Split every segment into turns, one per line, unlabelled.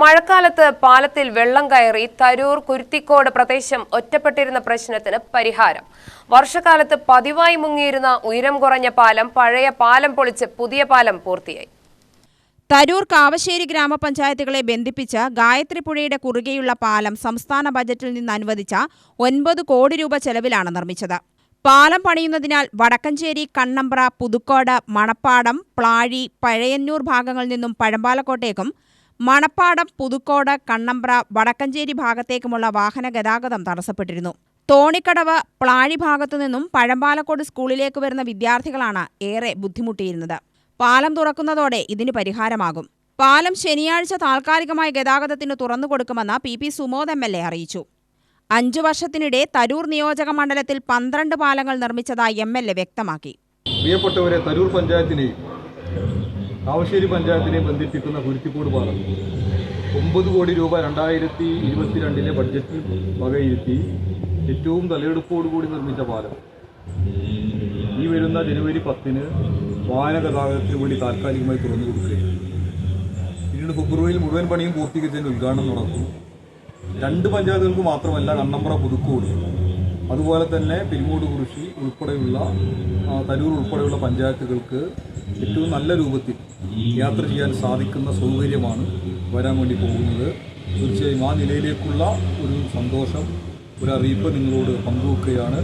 മഴക്കാലത്ത് പാലത്തിൽ വെള്ളം കയറി തരൂർ കുരുത്തിക്കോട് പ്രദേശം ഒറ്റപ്പെട്ടിരുന്ന പ്രശ്നത്തിന് പരിഹാരം. വർഷകാലത്ത് പതിവായി മുങ്ങിയിരുന്ന ഉയരം കുറഞ്ഞ പാലം പഴയ പാലം പൊളിച്ച് പുതിയ പാലം പൂർത്തിയായി.
തരൂർ കാവശ്ശേരി ഗ്രാമപഞ്ചായത്തുകളെ ബന്ധിപ്പിച്ച ഗായത്രി പുഴയുടെ കുറുകെയുള്ള പാലം സംസ്ഥാന ബജറ്റിൽ നിന്ന് അനുവദിച്ച ഒൻപത് കോടി രൂപ ചെലവിലാണ് നിർമ്മിച്ചത്. പാലം പണിയുന്നതിനാൽ വടക്കഞ്ചേരി കണ്ണമ്പ്ര പുതുക്കോട് മണപ്പാടം പ്ലാഴി പഴയന്നൂർ ഭാഗങ്ങളിൽ നിന്നും പഴമ്പാലക്കോട്ടേക്കും മണപ്പാടം പുതുക്കോട് കണ്ണമ്പ്ര വടക്കഞ്ചേരി ഭാഗത്തേക്കുമുള്ള വാഹന ഗതാഗതം തടസ്സപ്പെട്ടിരുന്നു. തോണിക്കടവ് പ്ലാഴി ഭാഗത്തു നിന്നും പഴമ്പാലക്കോട് സ്കൂളിലേക്ക് വരുന്ന വിദ്യാർത്ഥികളാണ് ഏറെ ബുദ്ധിമുട്ടിയിരുന്നത്. പാലം തുറക്കുന്നതോടെ ഇതിന് പരിഹാരമാകും. പാലം ശനിയാഴ്ച താൽക്കാലികമായി ഗതാഗതത്തിന് തുറന്നു കൊടുക്കുമെന്ന് P P Sumod M L A അറിയിച്ചു. അഞ്ചു വർഷത്തിനിടെ തരൂർ നിയോജക മണ്ഡലത്തിൽ പന്ത്രണ്ട് പാലങ്ങൾ നിർമ്മിച്ചതായി എം എൽ എ വ്യക്തമാക്കി.
പ്രിയപ്പെട്ടവരെ തരൂർ പഞ്ചായത്തിനെയും കാവശ്ശേരി പഞ്ചായത്തിനെ ബന്ധിപ്പിക്കുന്ന കുരുത്തിക്കോട് പാലം ഒമ്പത് കോടി രൂപ രണ്ടായിരത്തി ഇരുപത്തിരണ്ടിലെ ബഡ്ജറ്റിൽ വകയിരുത്തി ഏറ്റവും തലയെടുപ്പോടുകൂടി നിർമ്മിച്ച പാലം. ഈ വരുന്ന ജനുവരി പത്തിന് വാഹന ഗതാഗതത്തിന് വേണ്ടി താൽക്കാലികമായി തുറന്നു കൊടുക്കുകയും പിന്നീട് ഫെബ്രുവരിയിൽ മുഴുവൻ പണിയും പൂർത്തീകരിച്ചതിന് ഉദ്ഘാടനം നടത്തും രണ്ട് പഞ്ചായത്തുകൾക്ക് മാത്രമല്ല കണ്ണമ്പ്ര പുതുക്കോട് അതുപോലെ തന്നെ പെരുമൂട് കുറിശി ഉൾപ്പെടെയുള്ള തരൂർ ഉൾപ്പെടെയുള്ള പഞ്ചായത്തുകൾക്ക് ഏറ്റവും നല്ല രൂപത്തിൽ യാത്ര ചെയ്യാൻ സാധിക്കുന്ന സൗകര്യമാണ് വരാൻ വേണ്ടി പോകുന്നത്. തീർച്ചയായും ആ നിലയിലേക്കുള്ള ഒരു സന്തോഷം ഒരു അറിയിപ്പ് നിങ്ങളോട് പങ്കുവെക്കുകയാണ്.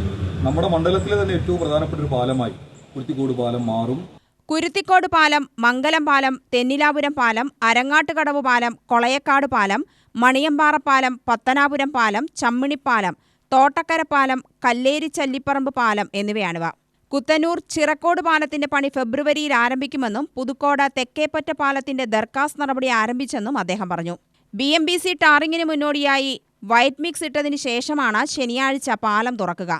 നമ്മുടെ മണ്ഡലത്തിലെ തന്നെ ഏറ്റവും പ്രധാനപ്പെട്ട ഒരു പാലമായി കുരുത്തിക്കോട് പാലം മാറും.
കുരുത്തിക്കോട് പാലം മംഗലം പാലം തെന്നിലാപുരം പാലം അരങ്ങാട്ടുകടവ് പാലം കൊളയക്കാട് പാലം മണിയമ്പാറ പാലം പത്തനാപുരം പാലം ചമ്മിണിപ്പാലം തോട്ടക്കര പാലം കല്ലേരി ചല്ലിപ്പറമ്പ് പാലം എന്നിവയാണിവ. കുത്തനൂർ ചിറക്കോട് പാലത്തിന്റെ പണി ഫെബ്രുവരിയിൽ ആരംഭിക്കുമെന്നും പുതുക്കോട് തെക്കേപ്പറ്റ പാലത്തിന്റെ ദർക്കാസ് നടപടി ആരംഭിച്ചെന്നും അദ്ദേഹം പറഞ്ഞു. ബി എം ബി സി ടാറിങ്ങിന് മുന്നോടിയായി വൈറ്റ് മിക്സ് ഇട്ടതിന് ശേഷമാണ് ശനിയാഴ്ച പാലം തുറക്കുക.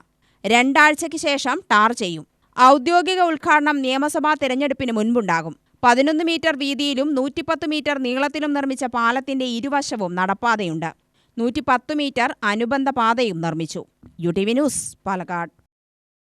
രണ്ടാഴ്ചയ്ക്ക് ശേഷം ടാർ ചെയ്യും. ഔദ്യോഗിക ഉദ്ഘാടനം നിയമസഭാ തെരഞ്ഞെടുപ്പിന് മുൻപുണ്ടാകും. പതിനൊന്ന് മീറ്റർ വീതിയിലും നൂറ്റിപ്പത്ത് മീറ്റർ നീളത്തിലും നിർമ്മിച്ച പാലത്തിന്റെ ഇരുവശവും നടപ്പാതയുണ്ട്. നൂറ്റിപ്പത്ത് മീറ്റർ അനുബന്ധ പാതയും നിർമ്മിച്ചു. U T V news Palakkad.